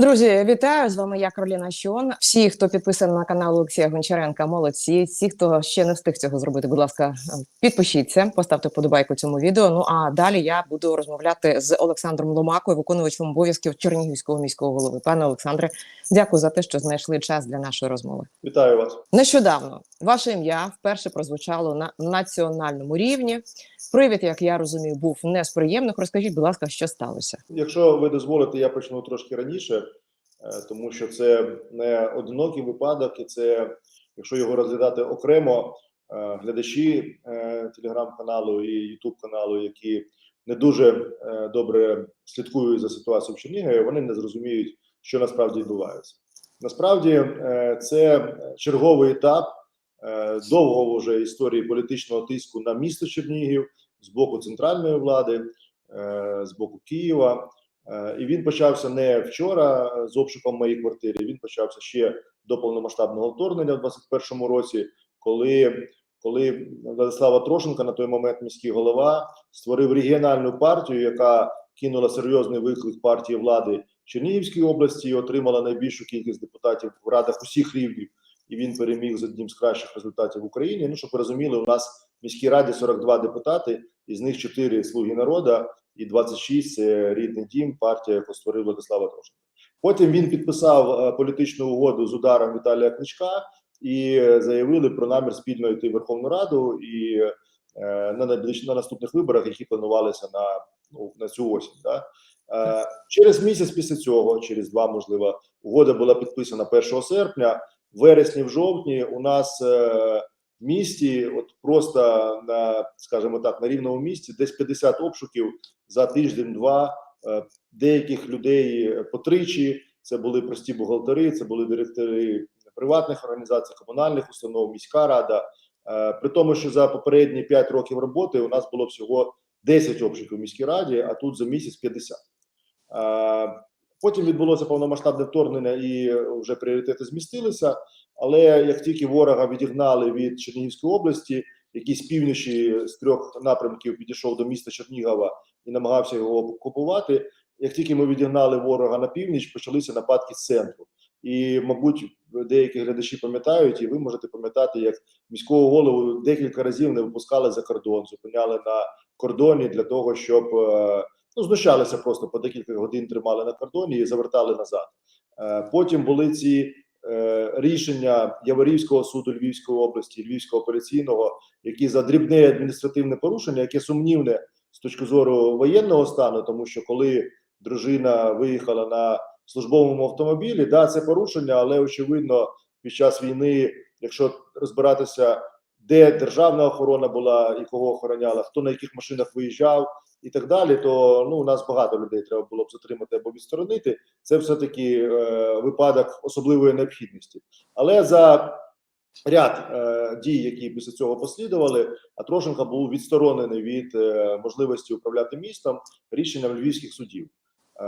Друзі, вітаю з вами. Я Кароліна Щон. Всі, хто підписаний на канал Олексія Гончаренка, молодці. Всі, хто ще не встиг цього зробити, будь ласка, підпишіться, поставте подобайку цьому відео. Ну а далі я буду розмовляти з Олександром Ломакою, виконувачем обов'язків Чернігівського міського голови. Пане Олександре, дякую за те, що знайшли час для нашої розмови. Вітаю вас. Нещодавно ваше ім'я вперше прозвучало на національному рівні. Привід, як я розумію, був не з приємних. Розкажіть, будь ласка, що сталося? Якщо ви дозволите, я почну трошки раніше, е, тому що це не одинокий випадок, і це, якщо його розглядати окремо, е, глядачі е, телеграм-каналу і ютуб каналу, які не дуже добре слідкують за ситуацією в Чернігові, вони не зрозуміють, що насправді відбувається. Насправді, це черговий етап е, довгого вже історії політичного тиску на місто Чернігів з боку центральної влади, е, з боку Києва. Е, І він почався не вчора з обшуком моєї квартири. Він почався ще до повномасштабного вторгнення в 2021 році, коли, коли Владислава Трошенка, на той момент міський голова, створив регіональну партію, яка кинула серйозний виклик партії влади Чернігівської області і отримала найбільшу кількість депутатів в радах усіх рівнів. І він переміг з одним з кращих результатів в Україні. Ну, щоб ви розуміли, у нас в міській раді 42 депутати, із них 4 слуги народу, і 26 – це рідний дім, партія, яку створив Владислава Трошенка. Потім він підписав е, політичну угоду з ударом Віталія Кличка і е, заявили про намір спільно йти в Верховну Раду і е, на на наступних виборах, які планувалися на, ну, на цю осінь. Да? Через місяць після цього, через два, можливо, угода була підписана 1 серпня. Вересні, в жовтні у нас е, в місті, от просто на, скажімо так, на рівному місці, десь 50 обшуків за тиждень-два е, деяких людей по тричі. Це були прості бухгалтери, це були директори приватних організацій, комунальних установ, міська рада. Е, При тому, що за попередні 5 років роботи у нас було всього 10 обшуків в міській раді, а тут за місяць 50. Е, Потім відбулося повномасштабне вторгнення і вже пріоритети змістилися. Але як тільки ворога відігнали від Чернігівської області, який з півночі з трьох напрямків підійшов до міста Чернігова і намагався його окупувати, як тільки ми відігнали ворога на північ, почалися нападки з центру. І, мабуть, деякі глядачі пам'ятають, і ви можете пам'ятати, як міського голову декілька разів не випускали за кордон, зупиняли на кордоні для того, щоб е, ну знущалися просто по декілька годин тримали на кордоні і завертали назад. Е, Потім були ці е, рішення Яворівського суду Львівської області, Львівського апеляційного, які за дрібне адміністративне порушення, яке сумнівне з точки зору воєнного стану, тому що коли дружина виїхала на службовому автомобілі, да, це порушення, але очевидно, під час війни, якщо розбиратися, де державна охорона була і кого охороняла, хто на яких машинах виїжджав і так далі, то ну у нас багато людей треба було б затримати або відсторонити. Це все таки е, випадок особливої необхідності. Але за ряд е, дій, які після цього послідували, а Трошенко був відсторонений від е, можливості управляти містом рішенням львівських судів. Е,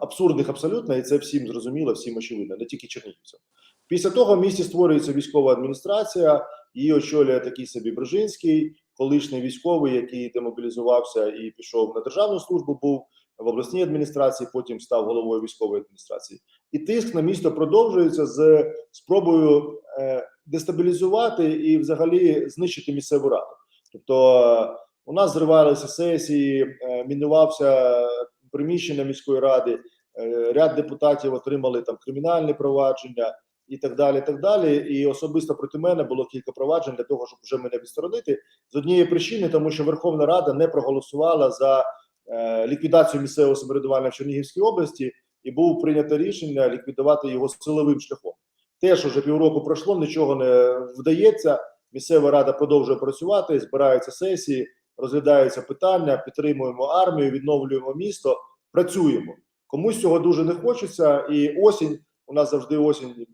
абсурдних абсолютно, і це всім зрозуміло, всім очевидно, не тільки чернігівцям. Після того в місті створюється військова адміністрація, її очолює такий собі Брижинський, колишній військовий, який демобілізувався і пішов на державну службу, був в обласній адміністрації, потім став головою військової адміністрації. І тиск на місто продовжується з спробою е, дестабілізувати і взагалі знищити місцеву раду. Тобто е, у нас зривалися сесії, е, мінувався приміщення міської ради, ряд депутатів отримали там кримінальні провадження і так далі. І так далі. І особисто проти мене було кілька проваджень для того, щоб вже мене відсторонити з однієї причини, тому що Верховна Рада не проголосувала за е, ліквідацію місцевого самоврядування в Чернігівській області, і було прийнято рішення ліквідувати його силовим шляхом. Теж уже півроку пройшло, нічого не вдається. Місцева рада продовжує працювати, збираються сесії, розглядаються питання, підтримуємо армію, відновлюємо місто, працюємо. Комусь цього дуже не хочеться, і осінь у нас завжди осінь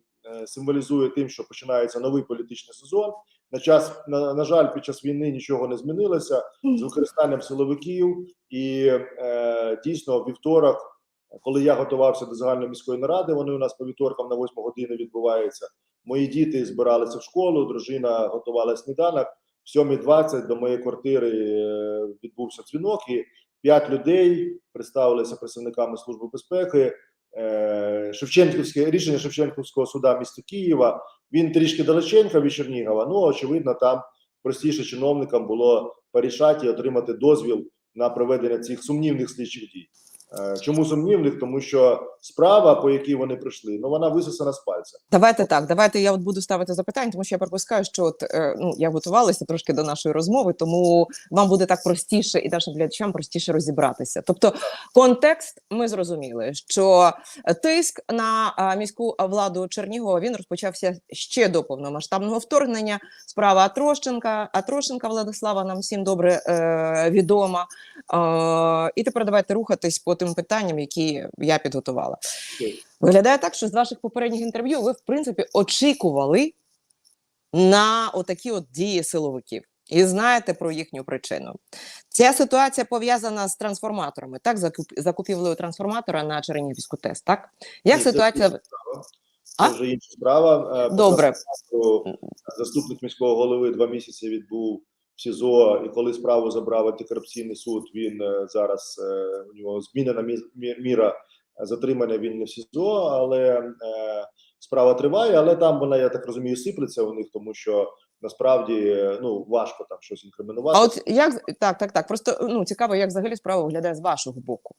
символізує тим, що починається новий політичний сезон. На час на, на жаль, під час війни нічого не змінилося з використанням силовиків, і е, дійсно вівторок, коли я готувався до загальної міської наради, вони у нас по вівторкам на 8 години відбуваються. Мої діти збиралися в школу, дружина готувала сніданок. В 7.20 до моєї квартири е, відбувся дзвінок, і п'ять людей представилися представниками служби безпеки. Е, Шевченківське рішення Шевченківського суда міста Києва. Він трішки далеченько від Чернігова. Ну очевидно, там простіше чиновникам було порішати і отримати дозвіл на проведення цих сумнівних слідчих дій. Е, Чому сумнівних? Тому що справа, по якій вони прийшли, ну вона висосана з пальця. Давайте так. Давайте я от буду ставити запитання, тому що я припускаю, що от е, ну я готувалася трошки до нашої розмови, тому вам буде так простіше і нашим глядачам простіше розібратися. Тобто, контекст ми зрозуміли, що тиск на міську владу Чернігова він розпочався ще до повномасштабного вторгнення. Справа Атрощенка, Атрощенка Владислава нам всім добре е, відома. Е, і тепер давайте рухатись по тим питанням, які я підготувала. Виглядає так, що з ваших попередніх інтерв'ю ви, в принципі, очікували на отакі от дії силовиків. І знаєте про їхню причину. Ця ситуація пов'язана з трансформаторами, так, закуп- закупівлею трансформатора на Чернігівську ТЕС, так? Як це ситуація. інша. А? Це вже інша справа. Е, Добре. Заступник міського голови два місяці відбув СІЗО, і коли справу забрав антикорупційний суд, він е, зараз е, у нього змінена мі- мі- міра затримання. Він не в СІЗО, але е, справа триває. Але там вона, я так розумію, сиплеться у них, тому що насправді ну важко там щось інкримінувати. А от як так, так, так. Просто ну цікаво, як взагалі справа виглядає з вашого боку.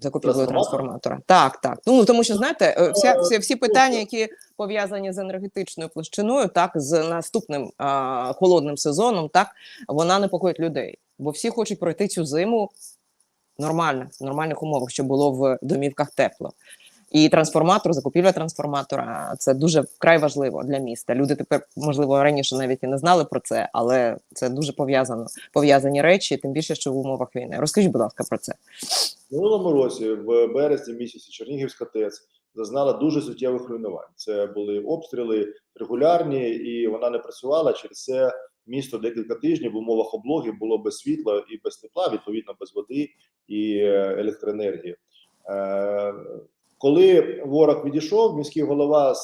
Закупівлею трансформатора. Так, так. Ну тому що знаєте, е, вся, всі, всі питання, які пов'язані з енергетичною площиною, так з наступним а, холодним сезоном, так вона непокоїть людей, бо всі хочуть пройти цю зиму нормально, в нормальних умовах, щоб було в домівках тепло. І трансформатор, закупівля трансформатора це дуже вкрай важливо для міста. Люди тепер, можливо, раніше навіть і не знали про це, але це дуже пов'язано пов'язані речі, тим більше, що в умовах війни. Розкажіть, будь ласка, про це. В минулому році, в березні місяці, Чернігівська ТЕЦ зазнала дуже суттєвих руйнувань. Це були обстріли регулярні, і вона не працювала. Через це місто декілька тижнів в умовах облоги було без світла і без тепла, відповідно без води і е, електроенергії. Коли ворог відійшов, міський голова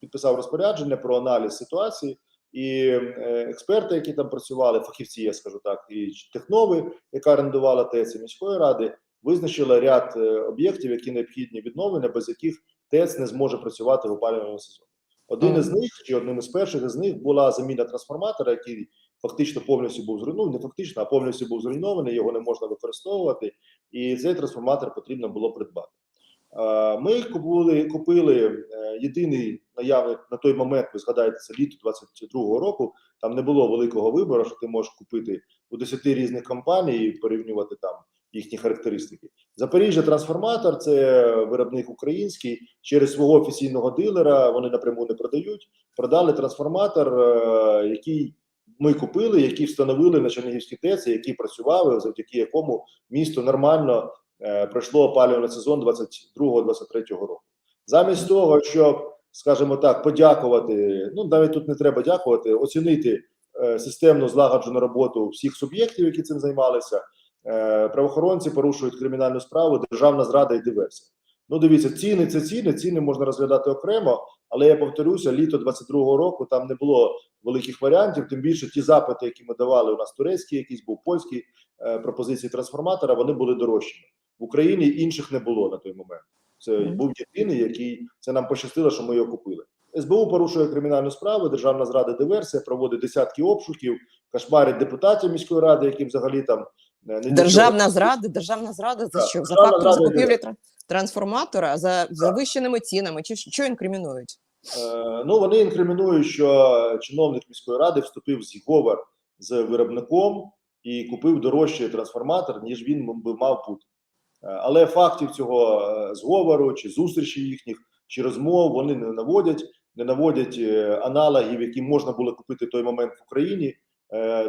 підписав розпорядження про аналіз ситуації, і е, експерти, які там працювали, фахівці, я скажу так, і технови, яка орендувала ТЕЦ міської ради, визначила ряд е, об'єктів, які необхідні відновлення, без яких ТЕЦ не зможе працювати в опалювальному сезоні. Один із них, чи одним із перших із них, була заміна трансформатора, який фактично повністю був зруйнований, не фактично, а повністю був зруйнований, його не можна використовувати, і цей трансформатор потрібно було придбати. Е, Ми купили, купили е, єдиний наявний на той момент, ви згадаєте, це літо 22-го року. Там не було великого вибору, що ти можеш купити у 10 різних компаній і порівнювати там їхні характеристики. Запоріжжя трансформатор це виробник український. Через свого офіційного дилера вони напряму не продають. Продали трансформатор, е, який ми купили, який встановили на Чернігівській ТЕЦ, який працював, завдяки якому місто нормально пройшло опалювальний сезон 22-23 року. Замість того, щоб, скажімо так, подякувати, ну навіть тут не треба дякувати, оцінити е, системну злагоджену роботу всіх суб'єктів, які цим займалися. Е, правоохоронці порушують кримінальну справу, державна зрада і диверсія. Ну, дивіться, ціни це ціни, ціни можна розглядати окремо, але я повторюся, літо 22-го року там не було великих варіантів. Тим більше ті запити, які ми давали, у нас турецький, якийсь був польський е, пропозиції трансформатора, вони були дорожчими в Україні. Інших не було на той момент. Це був єдиний, який це нам пощастило, що ми його купили. СБУ порушує кримінальну справу, державна зрада диверсія, проводить десятки обшуків, кашмарить депутатів міської ради, які взагалі там е, не Державна зрада, державна зрада за що? За фактом закупівлі трансформатора, за завищеними цінами, чи що інкримінують? Е, Ну вони інкримінують, що чиновник міської ради вступив в зговор з виробником і купив дорожчий трансформатор, ніж він би мав бути. Е, Але фактів цього е, зговору чи зустрічі їхніх чи розмов вони не наводять, не наводять е, аналогів, які можна було купити в той момент в Україні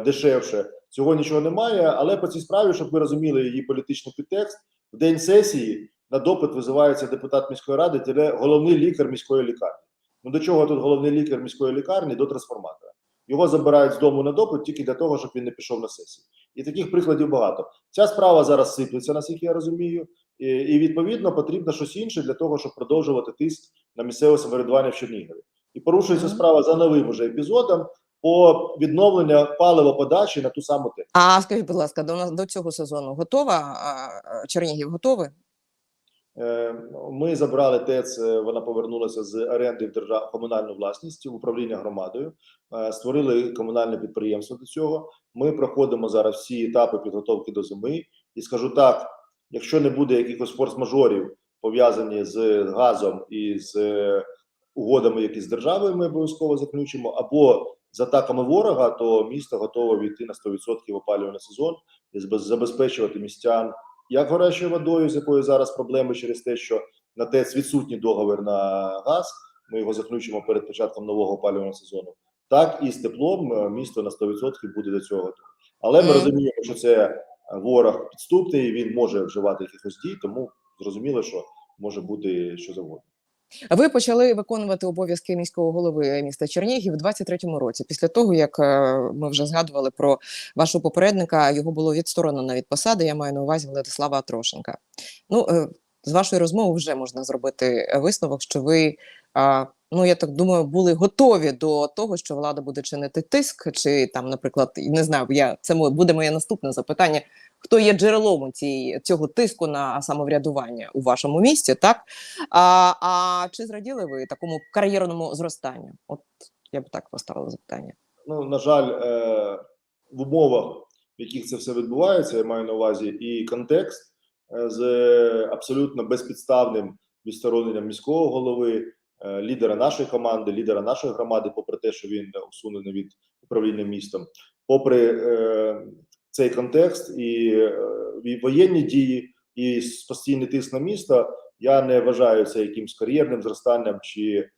дешевше. Цього нічого немає. Але по цій справі, щоб ви розуміли її політичний підтекст, в день сесії на допит визивається депутат міської ради, головний лікар міської лікарні. Ну до чого тут головний лікар міської лікарні до трансформатора? Його забирають з дому на допит тільки для того, щоб він не пішов на сесію. І таких прикладів багато. Ця справа зараз сиплеться, наскільки я розумію, і, відповідно потрібно щось інше для того, щоб продовжувати тиск на місцеве самоврядування в Чернігові. І порушується справа за новим уже епізодом по відновленню паливоподачі на ту саму тему. А скажіть, будь ласка, до нас до цього сезону готова Чернігів готовий? Е, Ми забрали ТЕЦ, вона повернулася з оренди в держав комунальну власність в управління громадою. Е, Створили комунальне підприємство до цього. Ми проходимо зараз всі етапи підготовки до зими. І скажу так: якщо не буде якихось форс-мажорів пов'язані з газом і з е, угодами, які з державою ми обов'язково заключимо, або з атаками ворога, то місто готове війти на 100% в опалювальний сезон і забезпечувати містян як гарячою водою, з якою зараз проблеми через те, що на ТЕЦ відсутній договір на газ. Ми його заключимо перед початком нового опалювального сезону. Так і з теплом е, місто на 100% буде до цього. Але ми розуміємо, що це е, ворог підступний, він може вживати якихось дій, тому зрозуміло, що може бути що завгодно. Ви почали виконувати обов'язки міського голови міста Чернігів у 23-му році. Після того, як е, ми вже згадували про вашого попередника, його було відсторонено від посади. Я маю на увазі Владислава Трошенка. Ну, е, з вашої розмови вже можна зробити висновок, що ви, ну я так думаю, були готові до того, що влада буде чинити тиск, чи там, наприклад, не знаю, я це буде моє наступне запитання. Хто є джерелом цієї цього тиску на самоврядування у вашому місті, так? А, а чи зраділи ви такому кар'єрному зростанню? От я б так поставила запитання. Ну, на жаль, е, в умовах, в яких це все відбувається, я маю на увазі і контекст е, з абсолютно безпідставним відстороненням міського голови, лідера нашої команди, лідера нашої громади, попри те, що він усунений від управління містом, попри е, цей контекст і е, і воєнні дії, і постійний тиск на місто, я не вважаю це якимсь кар'єрним зростанням чи е,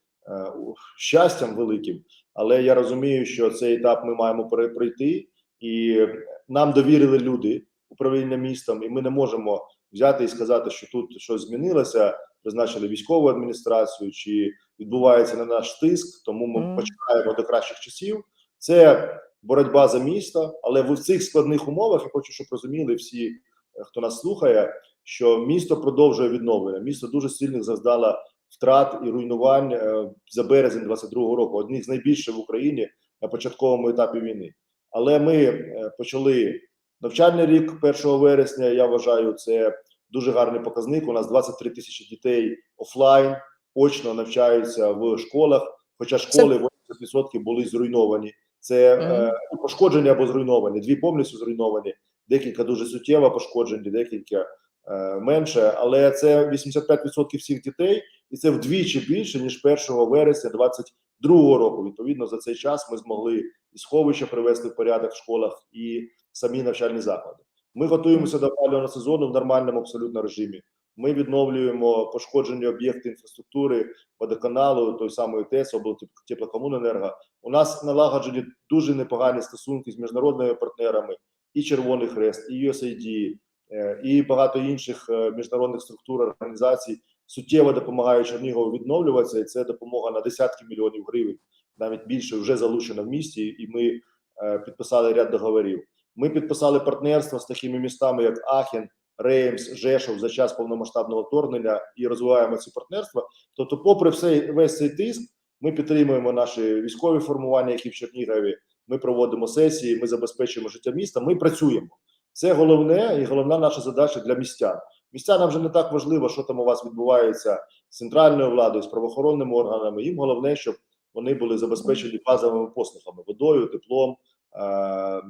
щастям великим. Але я розумію, що цей етап ми маємо пройти, і нам довірили люди управління містом, і ми не можемо взяти і сказати, що тут щось змінилося, призначили військову адміністрацію, чи відбувається на наш тиск, тому ми Мгм. починаємо до кращих часів. Це боротьба за місто, але в цих складних умовах я хочу, щоб розуміли всі, е, хто нас слухає, що місто продовжує відновлення. Місто дуже сильних зазнало втрат і руйнувань е, за березень 22-го року, одних з найбільших в Україні на початковому етапі війни. Але ми е, почали навчальний рік 1 вересня. Я вважаю, це дуже гарний показник. У нас 23 тисячі дітей офлайн очно навчаються в школах, хоча школи 80% були зруйновані. Це е, пошкоджені або зруйновані, дві повністю зруйновані, декілька дуже суттєво пошкоджені, декілька е, менше. Але це 85% всіх дітей, і це вдвічі більше ніж 1 вересня 22 року. Відповідно, за цей час ми змогли і сховища привести в порядок в школах і самі навчальні заклади. Ми готуємося до опалювального сезону в нормальному абсолютно режимі. Ми відновлюємо пошкоджені об'єкти інфраструктури, водоканалу, той самої ТЕС, облтеплокомуненерго. У нас налагоджені дуже непогані стосунки з міжнародними партнерами, і Червоний Хрест, і USAID, е, і багато інших е, міжнародних структур організацій суттєво допомагають Чернігову відновлюватися, і це допомога на десятки мільйонів гривень, навіть більше вже залучена в місті, і ми е, підписали ряд договорів. Ми підписали партнерство з такими містами, як Ахен, Реймс, Жешов за час повномасштабного вторгнення і розвиваємо ці партнерства. Тобто, попри все, весь цей тиск, ми підтримуємо наші військові формування, які в Чернігові. Ми проводимо сесії, ми забезпечуємо життя міста. Ми працюємо. Це головне і головна наша задача для містян. Містянам вже не так важливо, що там у вас відбувається з центральною владою, з правоохоронними органами. Їм головне, щоб вони були забезпечені базовими послугами, водою, теплом,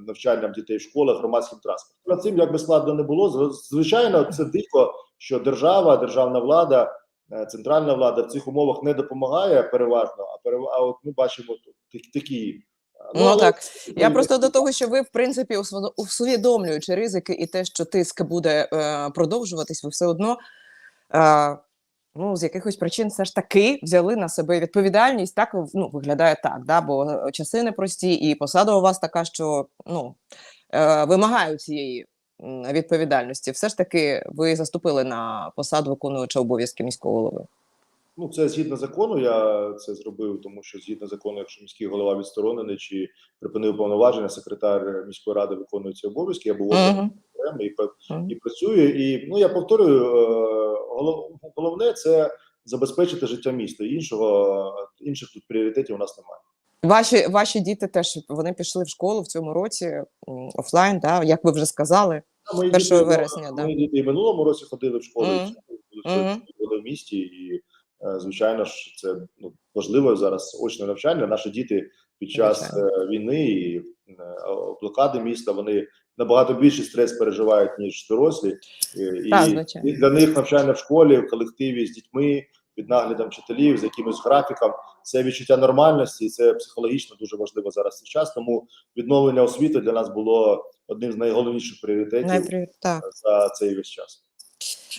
навчанням дітей в школах, громадським транспортом. Над цим як би складно не було. Звичайно, це дико, що держава, державна влада, е, центральна влада в цих умовах не допомагає переважно. А перев... а от ми бачимо тут такі. е, Ну, але- так. Я просто до того, що ви, в принципі, усвідо- усвідомлюючи ризики і те, що тиск буде е, продовжуватись, ви все одно е, ну, з якихось причин все ж таки взяли на себе відповідальність. Так ну, виглядає так, да? бо е, часи непрості, і посада у вас така, що ну, е, вимагає цієї відповідальності. Все ж таки, ви заступили на посаду виконуючого обов'язки міського голови. Ну, це згідно закону. Я це зробив, тому що згідно закону, якщо міський голова відсторонений чи припинив повноваження, секретар міської ради виконує ці обов'язки. Я був Мгм. окремо і, і працюю. І ну я повторюю, е, голов- головне це забезпечити життя міста. Іншого інших тут пріоритетів у нас немає. Ваші, ваші діти теж вони пішли в школу в цьому році офлайн, да? як ви вже сказали. Мої 1 діти, вересня, да. Мої діти і минулому році ходили в школу, і в Мгм. цьому будуть будуть в місті, і звичайно ж, це ну важливо зараз очне навчання. Наші діти під час е, війни і е, блокади міста вони набагато більший стрес переживають ніж дорослі, і, Так, і- для них навчання в школі в колективі з дітьми під наглядом вчителів з якимось графіком. Це відчуття нормальності, і це психологічно дуже важливо зараз цей час. Тому відновлення освіти для нас було одним з найголовніших пріоритетів Найпри... так. за цей весь час.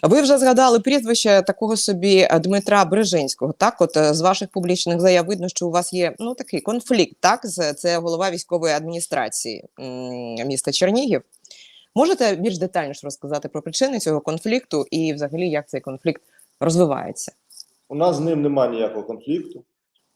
Ви вже згадали прізвище такого собі е, Дмитра Брижинського. Так, от е, з ваших публічних заяв видно, що у вас є ну такий конфлікт. Так, з це голова військової адміністрації міста Чернігів. Можете більш детальніше розказати про причини цього конфлікту і, взагалі, як цей конфлікт розвивається? У нас з ним немає ніякого конфлікту.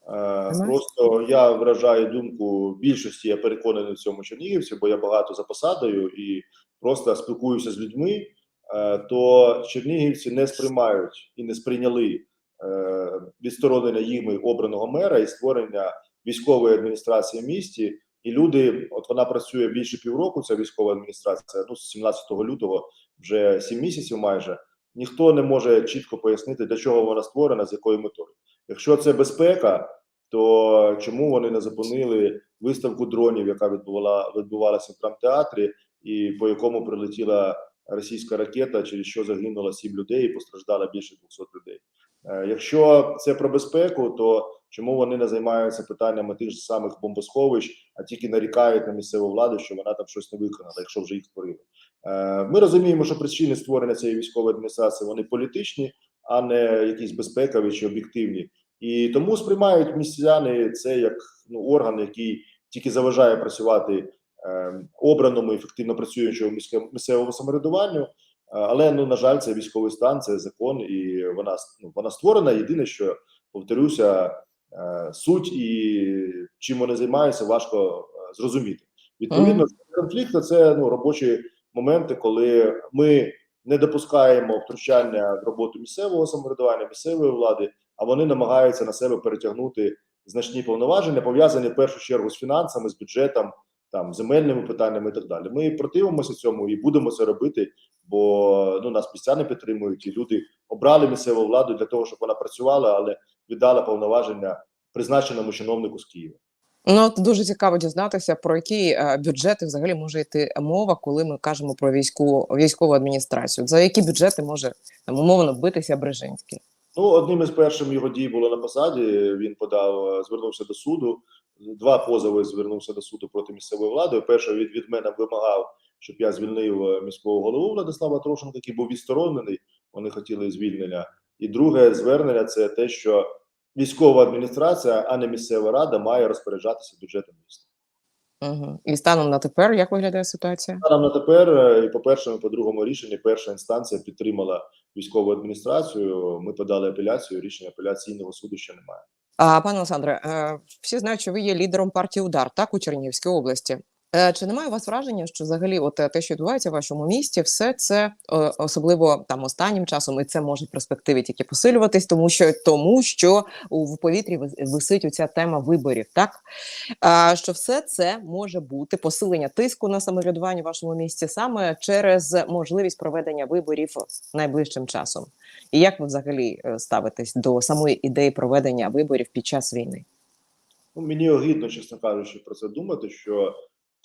Е, Просто я вражаю думку більшості, я переконаний в цьому чернігівці, бо я багато за посадою і просто спілкуюся з людьми. Е, То чернігівці не сприймають і не сприйняли е, відсторонення їми обраного мера і створення військової адміністрації в місті. І люди, от вона працює більше півроку. Ця військова адміністрація. Ну з 17 лютого вже 7 місяців майже. Ніхто не може чітко пояснити, для чого вона створена, з якою метою. Якщо це безпека, то чому вони не зупинили виставку дронів, яка відбувала відбувалася в драмтеатрі, і по якому прилетіла російська ракета, через що загинуло сім людей і постраждало більше 200 людей. Е, Якщо це про безпеку, то чому вони не займаються питаннями тих же самих бомбосховищ, а тільки нарікають на місцеву владу, що вона там щось не виконала, якщо вже їх створили? Е, Ми розуміємо, що причини створення цієї військової адміністрації вони політичні, а не якісь безпекові чи об'єктивні. І тому сприймають містяни це як ну, орган, який тільки заважає працювати обраному ефективно працюючому місцевому самоврядуванню. Е, Але ну на жаль, це військовий стан, це закон, і вона ну, вона створена. Єдине, що повторюся, е, суть і чим вони займаються, важко е, зрозуміти. Відповідно, конфлікт це ну робочі моменти, коли ми не допускаємо втручання в роботу місцевого самоврядування, місцевої влади, а вони намагаються на себе перетягнути значні повноваження, пов'язані в першу чергу з фінансами, з бюджетом, там земельними питаннями і так далі. Ми противимося цьому і будемо це робити, бо ну нас містяни підтримують, і люди обрали місцеву владу для того, щоб вона працювала, але віддала повноваження призначеному чиновнику з Києва. Ну от дуже цікаво дізнатися, про які е, бюджети взагалі може йти мова, коли ми кажемо про військову військову адміністрацію. За які бюджети може там умовно битися Брижинський? Ну, одним із перших його дій було на посаді. Він подав, е, звернувся до суду. Два позови звернувся до суду проти місцевої влади. Перший від, від мене вимагав, щоб я звільнив е, міського голову Владислава Трошенка, який був відсторонений. Вони хотіли звільнення. І друге звернення це те, що військова адміністрація, а не місцева рада, має розпоряджатися бюджетом міста. Угу. І станом на тепер як виглядає ситуація? Станом на тепер, е, і по першому, і по другому рішенні, перша інстанція підтримала військову адміністрацію. Ми подали апеляцію. Рішення апеляційного суду ще немає. А пане Олександре, е, всі знають, що ви є лідером партії Удар, так у Чернігівській області. Е, Чи немає у вас враження, що взагалі, от е, те, що відбувається в вашому місті, все це е, особливо там останнім часом, і це може в перспективі тільки посилюватись, тому що тому, що в повітрі вис- висить оця тема виборів, так що все це може бути посилення тиску на самоврядування в вашому місті саме через можливість проведення виборів найближчим часом. І як ви взагалі ставитесь до самої ідеї проведення виборів під час війни? Ну, мені огидно, чесно кажучи, про це думати. Що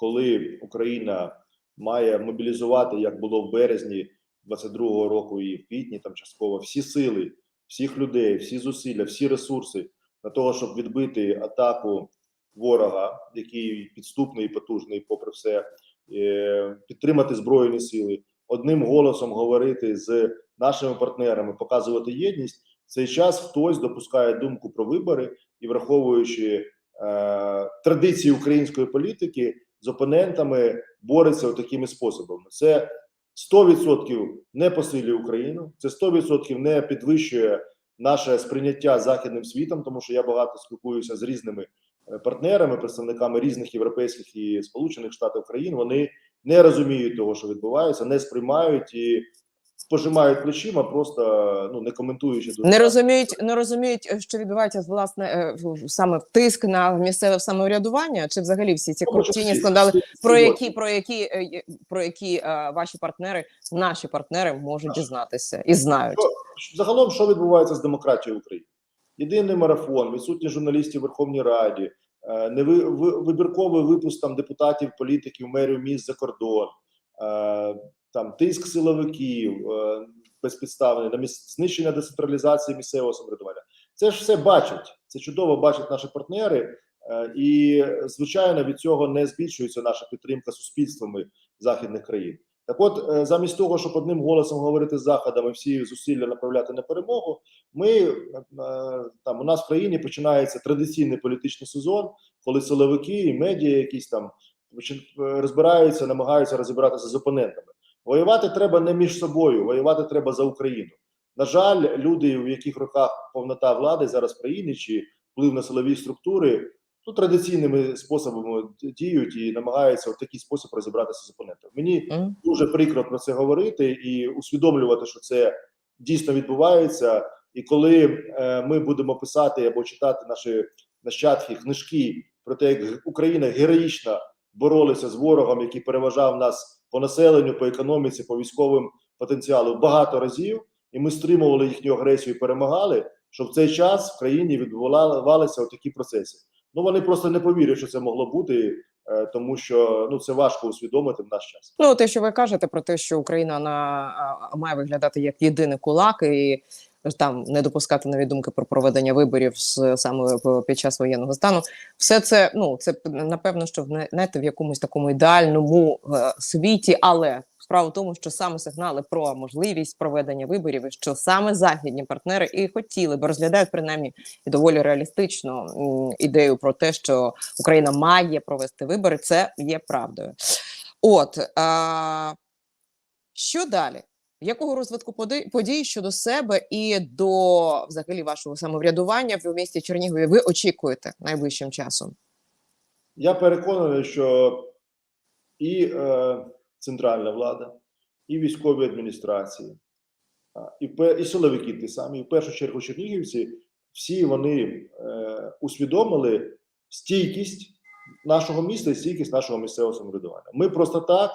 коли Україна має мобілізувати, як було в березні 22-го року і в квітні, там частково всі сили, всіх людей, всі зусилля, всі ресурси на того, щоб відбити атаку ворога, який підступний і потужний, попри все, е, підтримати збройні сили, одним голосом говорити з нашими партнерами, показувати єдність. Цей час хтось допускає думку про вибори і враховуючи е, традиції української політики з опонентами бореться такими способами. Це 100% не посилює Україну, це 100% не підвищує наше сприйняття західним світом, тому що я багато спілкуюся з різними е, партнерами, представниками різних європейських і сполучених штатів країн. Вони не розуміють того, що відбувається, не сприймають і пожимають плечима, просто ну не коментуючи Не розуміють, не розуміють, що відбувається власне е, саме тиск на місцеве самоврядування, чи взагалі всі ці Тому корупційні скандали, про які про які е, про які е, ваші партнери, наші партнери можуть дізнатися і знають. Що, загалом, що відбувається з демократією в Україні? Єдиний марафон, відсутність журналістів в Верховній Раді, е, неви- вибірковий випуск там депутатів, політиків, мерів міст за кордон, там тиск силовиків е, безпідставний, знищення децентралізації місцевого самоврядування. Це ж все бачать. Це чудово бачать наші партнери, е, і звичайно від цього не збільшується наша підтримка суспільствами західних країн. Так, от, е, замість того, щоб одним голосом говорити з заходами, всі зусилля направляти на перемогу, ми там у нас в країні починається традиційний політичний сезон, коли силовики і медіа якісь там розбираються, намагаються розібратися з опонентами. Воювати треба не між собою, воювати треба за Україну. На жаль, люди, в яких руках повнота влади зараз в країні чи вплив на силові структури, ну традиційними способами діють і намагаються в такий спосіб розібратися з опонентом. Мені дуже прикро про це говорити і усвідомлювати, що це дійсно відбувається. І коли е, ми будемо писати або читати наші нащадки книжки про те, як Україна героїчно боролася з ворогом, який переважав нас по населенню, по економіці, по військовим потенціалу багато разів, і ми стримували їхню агресію і перемагали. Що в цей час в країні відбувалися такі процеси. Ну вони просто не повірять, що це могло бути, е, тому що ну це важко усвідомити в наш час. Ну, те, що ви кажете про те, що Україна на має виглядати як єдиний кулак, і там не допускати навіть думки про проведення виборів з саме під час воєнного стану, все це ну це напевно, що в знаєте, в якомусь такому ідеальному е, світі, але справа в тому, що саме сигнали про можливість проведення виборів, і що саме західні партнери і хотіли б розглядають принаймні і доволі реалістично ідею про те, що Україна має провести вибори, це є правдою. От а, що далі? Якого розвитку подій щодо себе і до взагалі вашого самоврядування в місті Чернігові ви очікуєте найближчим часом? Я переконаний, що і е, центральна влада, і військові адміністрації, і, і силовики ті самі, і в першу чергу чернігівці, всі вони е, усвідомили стійкість нашого міста і стійкість нашого місцевого самоврядування. Ми просто так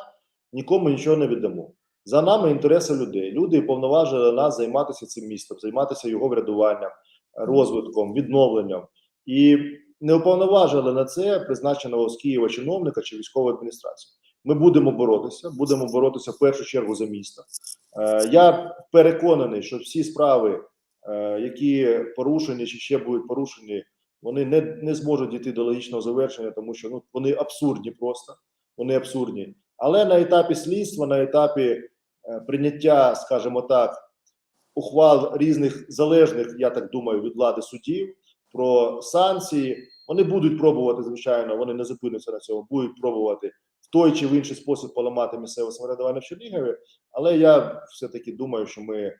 нікому нічого не віддамо. За нами інтереси людей. Люди повноважили нас займатися цим містом, займатися його врядуванням, розвитком, відновленням. І не уповноважили на це призначеного з Києва чиновника чи військової адміністрації. Ми будемо боротися, будемо боротися в першу чергу за місто. Е, я переконаний, що всі справи, е, які порушені чи ще будуть порушені, вони не, не зможуть дійти до логічного завершення, тому що ну вони абсурдні просто. Вони абсурдні. Але на етапі слідства, на етапі прийняття, скажімо так, ухвал різних залежних, я так думаю, від влади судів про санкції. Вони будуть пробувати, звичайно, вони не зупиняться на цьому, будуть пробувати в той чи в інший спосіб поламати місцеве самоврядування в Чернігові. Але я все-таки думаю, що ми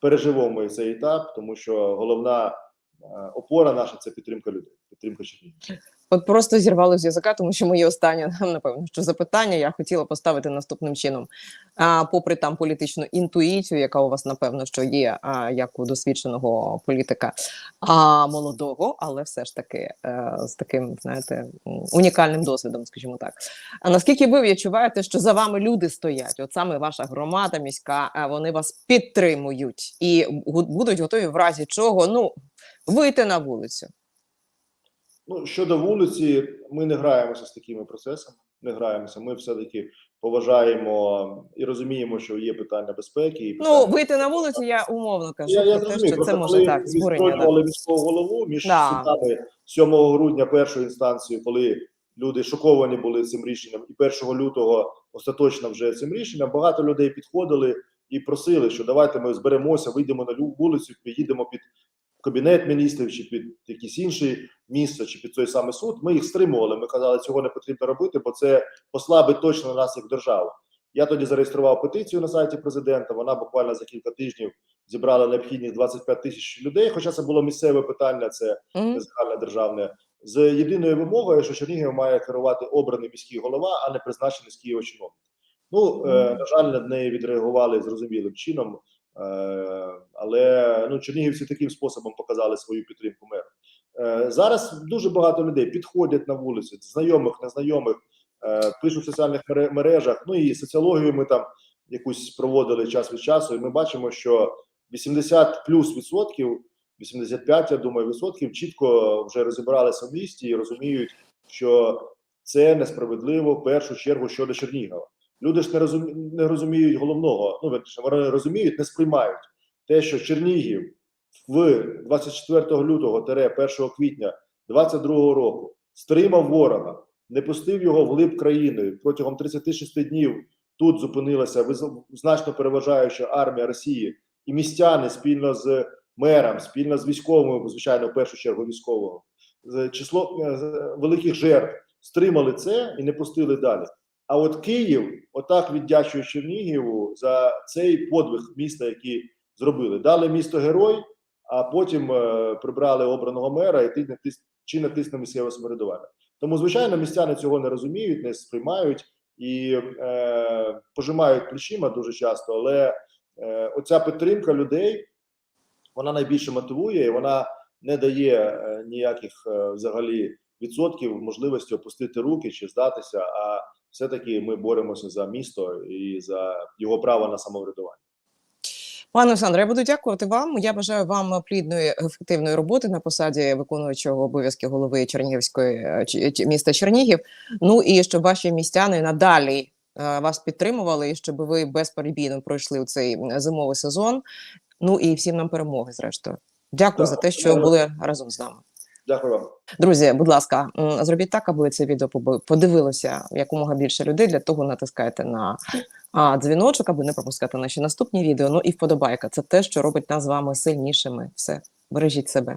переживемо цей етап, тому що головна е, опора наша це підтримка людей, підтримка Чернігова. От просто зірвало з язика, тому що моє останнє напевно, що запитання я хотіла поставити наступним чином. А, попри там політичну інтуїцію, яка у вас напевно що є, а, як у досвідченого політика, а молодого, але все ж таки е, з таким, знаєте, унікальним досвідом, скажімо так. А наскільки ви відчуваєте, що за вами люди стоять? От саме ваша громада міська, а вони вас підтримують і будуть готові в разі чого ну вийти на вулицю. Ну щодо вулиці, ми не граємося з такими процесами. Не граємося. Ми все таки поважаємо і розуміємо, що є питання безпеки. І Ну, вийти на вулицю, я умовно кажу, я, я те, розумію, що це може так збурення. Міського голову між Да. судами 7 грудня першою інстанцією, коли люди шоковані були цим рішенням, і 1 лютого остаточно вже цим рішенням. Багато людей підходили і просили, що давайте ми зберемося, вийдемо на вулицю, поїдемо під кабінет міністрів чи під якісь інші місця, чи під той самий суд. Ми їх стримували. Ми казали, цього не потрібно робити, бо це послабить точно нас як державу. Я тоді зареєстрував петицію на сайті президента. Вона буквально за кілька тижнів зібрала необхідних 25 тисяч людей. Хоча це було місцеве питання, це не загальне державне. З єдиною вимогою, що Чернігів має керувати обраний міський голова, а не призначений з Києва чиновник. Ну е, на жаль, над нею відреагували зрозумілим чином. Е, але ну чернігівці таким способом показали свою підтримку меру. Е, зараз дуже багато людей підходять на вулиці, знайомих, незнайомих, е, пишуть в соціальних мережах. Ну і соціологію ми там якусь проводили час від часу. І ми бачимо, що 80 плюс відсотків, 85, я думаю, відсотків чітко вже розібралися в місті і розуміють, що це несправедливо в першу чергу щодо Чернігова. Люди ж не розумі... не розуміють головного. Ну вони розуміють, не сприймають те, що Чернігів в 24 лютого 1 квітня 22 року стримав ворога, не пустив його в глиб країни протягом 36 днів. Тут зупинилася значно переважаюча армія Росії і містяни спільно з мером, спільно з військовими, звичайно, в першу чергу військового, число великих жертв стримали це і не пустили далі. А от Київ, отак віддячує Чернігіву за цей подвиг міста, який зробили. Дали місто герой, а потім е, прибрали обраного мера і ти чи не тисне місцеве самоврядування. Тому, звичайно, містяни цього не розуміють, не сприймають і е, пожимають плечима дуже часто. Але е, оця підтримка людей вона найбільше мотивує, і вона не дає е, ніяких е, взагалі відсотків можливості опустити руки чи здатися. А все-таки ми боремося за місто і за його право на самоврядування. Пане Олександре, я буду дякувати вам. Я бажаю вам плідної ефективної роботи на посаді виконуючого обов'язки голови Чернігівської е, міста Чернігів. Ну і щоб ваші містяни надалі е, вас підтримували, і щоб ви безперебійно пройшли у цей зимовий сезон. Ну і всім нам перемоги, зрештою. Дякую Так, за те, що були разом з нами. Дякую вам. Друзі, будь ласка, зробіть так, аби це відео подивилося якомога більше людей. Для того натискайте на дзвіночок, аби не пропускати наші наступні відео. Ну і вподобайка. Це те, що робить нас з вами сильнішими. Все, бережіть себе.